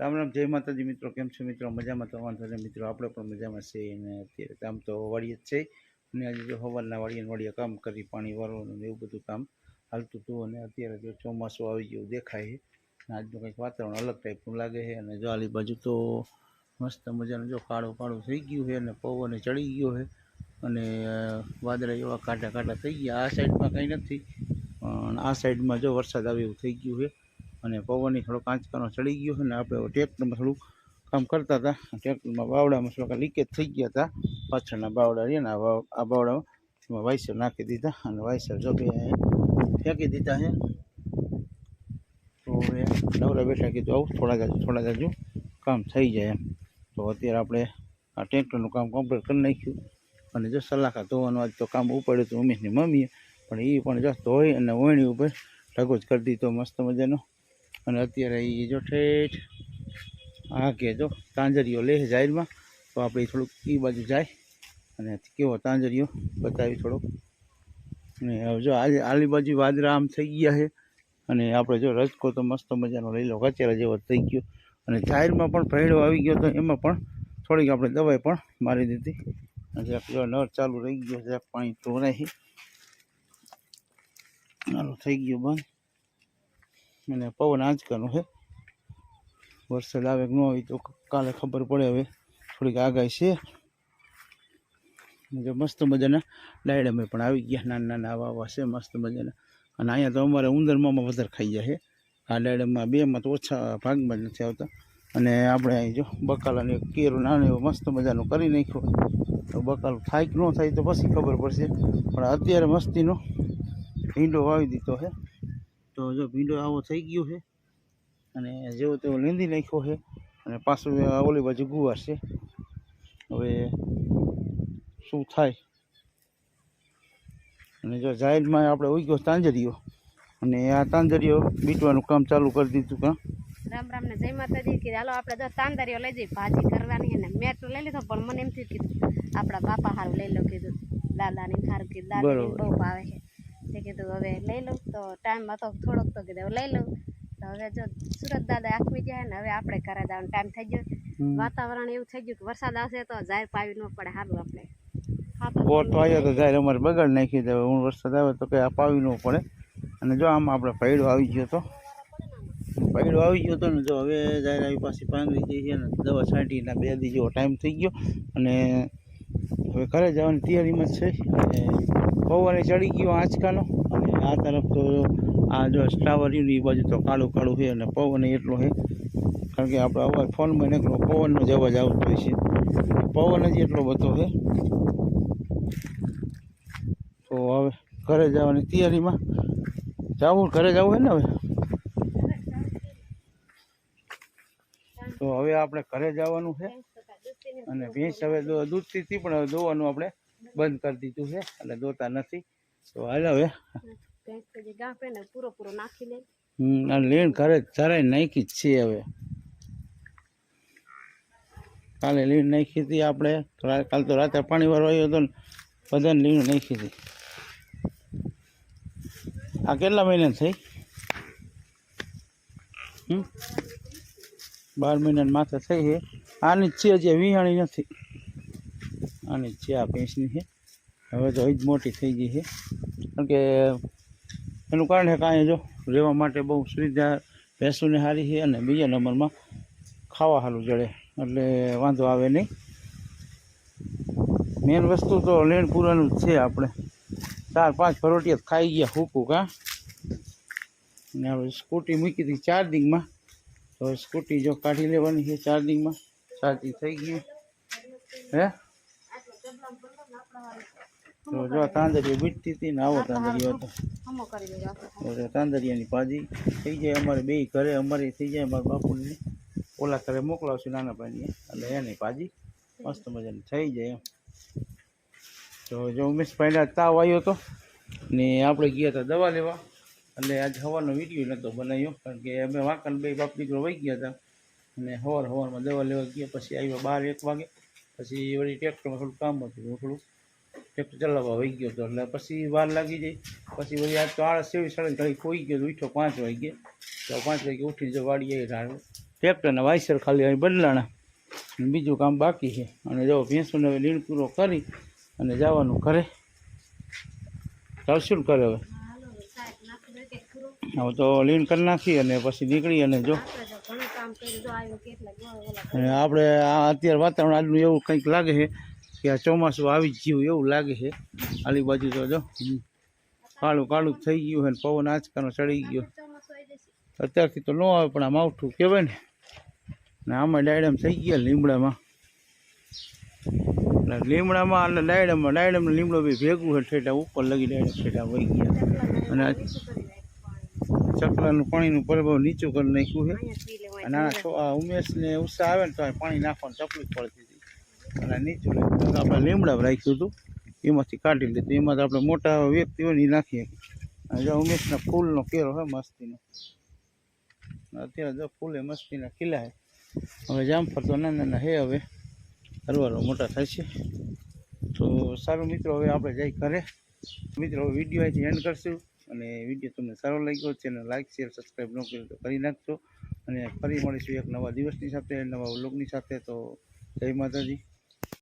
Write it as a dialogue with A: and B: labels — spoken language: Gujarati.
A: રામ રામ, જય માતાજી મિત્રો, કેમ છો મિત્રો? મજામાં તમામ સાથે મિત્રો, આપણે પણ મજામાં છીએ અને અત્યારે કામ તો વાળીએ જ છે. અને આજે જો સવારના વાળીએ વાળીએ કામ કરી, પાણી વાળવાનું એવું બધું કામ હાલતું હતું. અને અત્યારે જો ચોમાસું આવી ગયું, દેખાય છે. આજનું કંઈક વાતાવરણ અલગ ટાઈપનું લાગે છે. અને જો આલી બાજુ તો મસ્ત મજાનું જો કાળું કાળું થઈ ગયું છે અને પવને ચડી ગયો છે. અને વાદળા એવા કાંટા કાંટા થઈ ગયા. આ સાઈડમાં કંઈ નથી, પણ આ સાઈડમાં જો વરસાદ આવે એવું થઈ ગયું છે. અને પવનની થોડો કાંચકાનો ચડી ગયો અને આપણે ટ્રેક્ટરમાં થોડું કામ કરતા હતા. ટ્રેક્ટરમાં બાવડામાં થોડાક લીકેજ થઈ ગયા હતા. પાછળના બાવડા રહ્યા ને, આ બાવડામાં એમાં વાઇસર નાખી દીધા અને વાઇસર જો ફેંકી દીધા છે. તો હવે નવરા બેઠા કીધું આવું, થોડા જાજુ થોડા જાજુ કામ થઈ જાય એમ. તો અત્યારે આપણે આ ટ્રેક્ટરનું કામ કમ્પ્લીટ કરી નાખ્યું. અને જો સલાખા ધોવાનું, આજ તો કામ ઉપાડ્યું હતું ઉમેશની મમ્મીએ. પણ એ પણ જો ધોઈ અને વણી ઉપર ઢગો જ કરી દીધો, મસ્ત મજાનો. અને અત્યારે એ જો ઠેઠ આ કે જો, તાંજરીઓ લે જાહેરમાં. તો આપણે થોડુંક એ બાજુ જાય અને કેવો તાંજરીઓ બતાવી થોડોક. અને હવે જો આજે આલી બાજુ વાદળા આમ થઈ ગયા છે. અને આપણે જો રજકો તો મસ્ત મજાનો લઈ લો, કચેરા જેવો થઈ ગયો. અને જાહેરમાં પણ ભેડો આવી ગયો તો એમાં પણ થોડીક આપણે દવાઈ પણ મારી દીધી. અને જો નળ ચાલુ રહી ગયો જરાક પાણી ઢોરાય છે. ચાલુ થઈ ગયું બંધ. અને પવન આંચકાનો છે વરસાદ આવે કે ન હોય તો કાલે ખબર પડે હવે. થોડીક આગાહી છે. મસ્ત મજાના ડાયડ અમે પણ આવી ગયા. નાના નાના આવા આવા છે મસ્ત મજાના. અને અહીંયા તો અમારે ઉંદરમાં વધારે ખાઈ જાય છે આ ડાયડમાં બેમાં તો ઓછા ભાગમાં નથી આવતા. અને આપણે અહીં જો બકાલાને કેરો નાનો એવો મસ્ત મજાનું કરી નાખ્યો તો બકાલો થાય કે ન થાય તો પછી ખબર પડશે. પણ અત્યારે મસ્તીનો ભીંડો વાવી દીધો છે તો જો ભીંડો આવો થઈ ગયો છે. અને જેવો તેવો લીંદી નાખ્યો છે. અને પાછું ઓલી બાજુ ગુવાર છે. હવે શું થાય? અને જો જાહેરમાં આપણે ઉગ્યો તાંજરીઓ. અને આ તાંજરીઓ બીટવાનું કામ ચાલુ કરી દીધું કાં?
B: રામ રામ ને જય માતાજી કીધું હાલો આપણે જો તાંદરીઓ લઈ જઈએ ભાજી કરવાની અને મેં તો લઈ લીધો પણ મને એમ થયું કીધું આપણા બાપા હારું લઈ લો કીધું. દાદાની હારું કીધું
A: દાદા
B: બહુ ભાવે છે. તે કીધું હવે લઈ લઉં તો ટાઈમ હતો થોડોક તો કીધું હવે લઈ લઉં. તો હવે જો સુરત દાદા આખમી જાય ને હવે આપણે ઘરે જવાનો ટાઈમ થઈ ગયો. વાતાવરણ એવું થઈ ગયું કે વરસાદ આવશે તો જાહેર પાવી ન પડે સારું આપણે.
A: તો આવ્યો તો જાહેર અમારે બગડ નાખી દે હું વરસાદ આવે તો કંઈ અપાવી પાવી ન પડે. અને જો આમાં આપણે પૈડો આવી ગયો તો. પૈડો આવી ગયો તો ને જો હવે જાહેર આવી પાછી પાંગરી જઈ છે ને દવા છાંટીના બે દી જેવો ટાઈમ થઈ ગયો. અને હવે ઘરે જવાની તૈયારીમાં જ છે. પવને ચડી ગયો આંચકાનો. અને આ તરફ તો આ જો સ્ટાવર એ બાજુ તો કાળું કાળું છે અને પવન એટલો છે. કારણ કે આપણે અવાજ ફોનમાં નીકળો પવનનો જ અવાજ આવતો હોય છે. પવન જ એટલો બધો છે. તો હવે ઘરે જવાની તૈયારીમાં. જવું ઘરે જવું હોય ને હવે? તો હવે આપણે ઘરે જવાનું છે. અને ભેંસ હવે દૂધથી પણ હવે દોવાનું આપણે બંધ કરી દીધું છે એટલે દોતા નથી. તો હાલ હવે.
B: પૂરો પૂરો નાખી લે
A: જ છે હવે. કાલે લીણ નાખી હતી આપણે. કાલ તો રાતે પાણી વાળો આવ્યો હતો ને બધાને લીણ નાખી હતી. આ કેટલા મહિના થઈ? હમ? બાર મહિના માથે થઈ છે. આની છે, હજી વિહાણી નથી. જ છે આ ભેંસની છે. હવે તો જ મોટી થઈ ગઈ છે. કારણ કે એનું કારણ છે કાંઈ જો રહેવા માટે બહુ સુવિધા ભેંસોને સારી છે અને બીજા નંબરમાં ખાવા સારું જડે. એટલે વાંધો આવે નહીં. મેન વસ્તુ તો લેણ પૂરવાનું જ છે આપણે. ચાર પાંચ પરોટિયા તો ખાઈ ગયા હૂકું કાં. અને હવે સ્કૂટી મૂકી હતી ચાર્જિંગમાં. તો સ્કૂટી જો કાઢી લેવાની છે ચાર્જિંગમાં. ચાર્જિંગ થઈ ગયું હે? તો જો તાંદરીઓ બીટતી હતી ને આવો તાંદરિયો હતો. તાંદરિયાની ભાજી થઈ જાય અમારે બે ઘરે, અમારી થઈ જાય, મારા બાપુની ઓલા ઘરે મોકલાવશું નાના ભાઈને. એટલે એની ભાજી મસ્ત મજાની થઈ જાય એમ. તો જો ઉમેશભાઈને તાવ આવ્યો હતો ને આપણે ગયા હતા દવા લેવા. એટલે આજ હવાનો વીડિયો નહોતો બનાવ્યો, કારણ કે અમે વાંકણ બે બાપ દીકરો વહી ગયા હતા. અને હવાર હવારમાં દવા લેવા ગયા, પછી આવ્યા બાર એક વાગે. પછી વળી ટ્રેક્ટરમાં થોડું કામ હતું, થોડું ટ્રેક્ટર ચલાવવા વહી ગયો હતો. એટલે પછી વાર લાગી જાય પછી વળી આ તો આળસ એવી સડન ઘડી ખોઈ ગયો ઉઠ્યો પાંચ વાગે તો પાંચ વાગે ઉઠી જો વાડી આવી રાડું ટ્રેક્ટરના વાઇસર ખાલી અહીં બદલાણા. બીજું કામ બાકી છે. અને જો ભેંસોને હવે લીણ પૂરો કરી અને જવાનું ઘરે. ચાલશું કરે હવે? હવે તો લીણ કરી નાખી અને પછી નીકળી અને જો. અને આપણે આ અત્યારે વાતાવરણ આજનું એવું કંઈક લાગે છે કે આ ચોમાસું આવી જ ગયું એવું લાગે છે. આલી બાજુ તો જો. કાળું કાળું થઈ ગયું હોય ને પવન આંચકાનો ચડી ગયો. અત્યારથી તો ન આવે પણ આ માવઠું કહેવાય ને. ને આમાં ડાયડમ થઈ ગયા લીમડામાં. એટલે લીમડામાં અને ડાયડમમાં ડાયડમ લીમડો બી ભેગું છે ઠેઠા ઉપર લગી ડાયડમ ઠેઠા વહી ગયા. અને ચકલાનું પાણીનું પ્રભાવ નીચું કરી નાખ્યું છે. અને આ ઉમેશને ઉત્સાહ આવે ને તો પાણી નાખવાની તકલીફ પડતી અને નીચે આપણે લીમડા રાખ્યું હતું. એમાંથી કાઢી લીધું. એમાં તો આપણે મોટા વ્યક્તિ હોય ને ઈ નાખીએ. અને જો ઉમેશના ફૂલનો કેરો હોય મસ્તીનો. અત્યારે જો ફૂલે મસ્તીના ખીલા છે હવે જામફળ તો નાના નાના હે હવે. હરવારો મોટા થાય છે. તો સારું મિત્રો, હવે આપણે જઈ ઘરે. મિત્રો હવે વીડિયો અહીંથી એન્ડ કરશું. અને વીડિયો તમને સારો લાગ્યો ચેનલ લાઇક શેર સબસ્ક્રાઈબ ન કર્યું તો કરી નાખજો. અને ફરી મળીશું એક નવા દિવસની સાથે, નવા વ્લોગની સાથે. તો જય માતાજી.